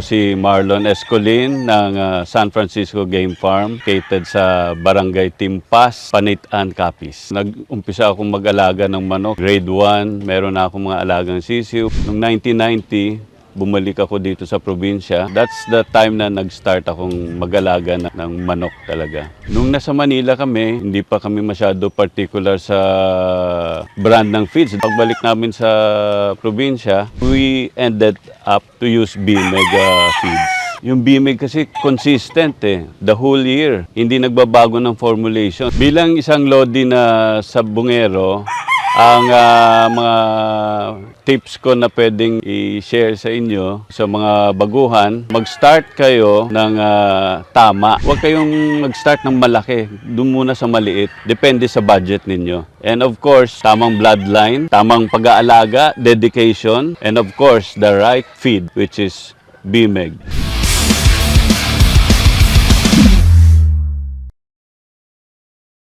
si Marlon Escolin ng ah, San Francisco Game Farm, located sa Barangay Timpas, Panitan, Capiz. Nag-umpisa akong mag-alaga ng manok. Grade 1, meron na akong mga alagang sisiw. Noong 1990, bumalik ako dito sa probinsya. That's the time na nag-start akong mag-alaga na- ng manok talaga. Nung nasa Manila kami, hindi pa kami masyado particular sa brand ng feeds. Pagbalik namin sa probinsya, we ended up to use B-Mega feeds. Yung BMEG kasi consistent eh, the whole year. Hindi nagbabago ng formulation. Bilang isang lodi na sabungero, ang ah, mga tips ko na pwedeng i-share sa inyo sa mga baguhan, mag-start kayo ng ah, tama. Huwag kayong mag-start ng malaki. Doon muna sa maliit. Depende sa budget ninyo. And of course, tamang bloodline, tamang pag-aalaga, dedication, and of course, the right feed, which is BMEG.